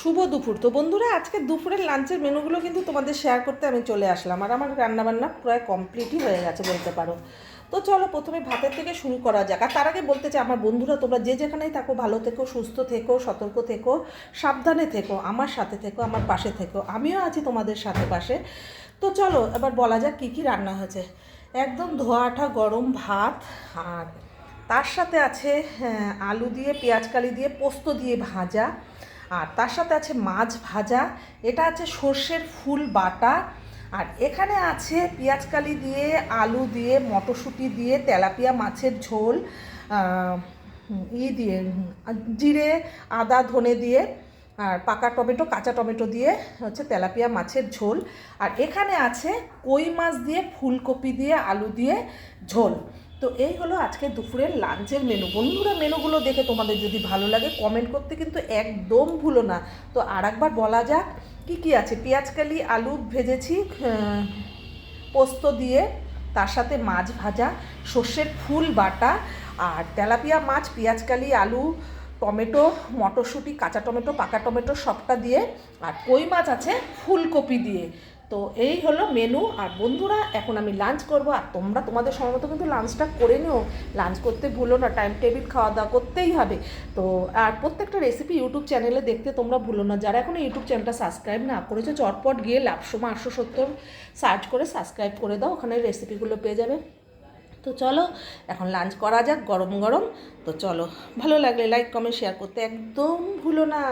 শুভ দুপুর। তো বন্ধুরা আজকে দুপুরের লাঞ্চের মেনুগুলো কিন্তু তোমাদের শেয়ার করতে আমি চলে আসলাম। আর আমার রান্নাবান্না প্রায় কমপ্লিটই হয়ে গেছে বলতে পারো। তো চলো প্রথমে ভাতের থেকে শুরু করা যাক। আর তার আগে বলতে চাই আমার বন্ধুরা তোমরা যে যেখানেই থাকো ভালো থেকো সুস্থ থেকো সতর্ক থেকো সাবধানে থেকো আমার সাথে থেকো আমার পাশে থেকো। আমিও আছি তোমাদের সাথে পাশে। তো চলো এবার বলা যাক কী কী রান্না হয়েছে। একদম ধোয়াটা গরম ভাত আর তার সাথে আছে হ্যাঁ, আলু দিয়ে পেঁয়াজ কালি দিয়ে পোস্ত দিয়ে ভাজা। আর তার সাথে আছে মাছ ভাজা, এটা আছে সর্ষের ফুল বাটা, আর এখানে আছে পেঁয়াজ কালি দিয়ে, আলু দিয়ে, মটরশুঁটি দিয়ে, তেলাপিয়া মাছের ঝোল ই দিয়ে জিরে, আদা, ধনে দিয়ে, আর পাকা টমেটো, কাঁচা টমেটো দিয়ে হচ্ছে তেলাপিয়া মাছের ঝোল। আর এখানে আছে কই মাছ দিয়ে, ফুলকপি দিয়ে, আলু দিয়ে ঝোল। তো এই হলো আজকে দুপুরের লাঞ্চের মেনু বন্ধুরা মেনুগুলো দেখে তোমাদের যদি ভালো লাগে কমেন্ট করতে কিন্তু একদম ভুলো না। তো আর একবার বলা যাক, কি কি আছে? পেঁয়াজকালি আলু ভেজেছি পোস্ত দিয়ে, তার সাথে মাছ ভাজা, সর্ষের ফুল বাটা, আর তেলাপিয়া মাছ পেঁয়াজকালি আলু, টমেটো, মটরশুঁটি, কাঁচা টমেটো, পাকা টমেটো, সবটা দিয়ে, আর কই মাছ আছে? ফুলকপি দিয়ে। তো এই হলো মেনু আর বন্ধুরা, এখন আমি লাঞ্চ করব, আর তোমরা তোমাদের সময় মতো কিন্তু লাঞ্চটা করে নিও। লাঞ্চ করতে ভুলো না টাইম টেবিল খাওয়া দাওয়া করতেই হবে। তো, আর প্রত্যেকটা রেসিপি ইউটিউব চ্যানেলে দেখতে তোমরা ভুলো না। যারা এখনও ইউটিউব চ্যানেলটা সাবস্ক্রাইব না করেছ, চটপট গিয়ে লাভসমা আটশো সত্তর সার্চ করে সাবস্ক্রাইব করে দাও, ওখানে রেসিপিগুলো পেয়ে যাবে। তো চলো, এখন লাঞ্চ করা যাক গরম গরম তো চলো, ভালো লাগলে লাইক কমেন্ট শেয়ার করতে একদম ভুলো না।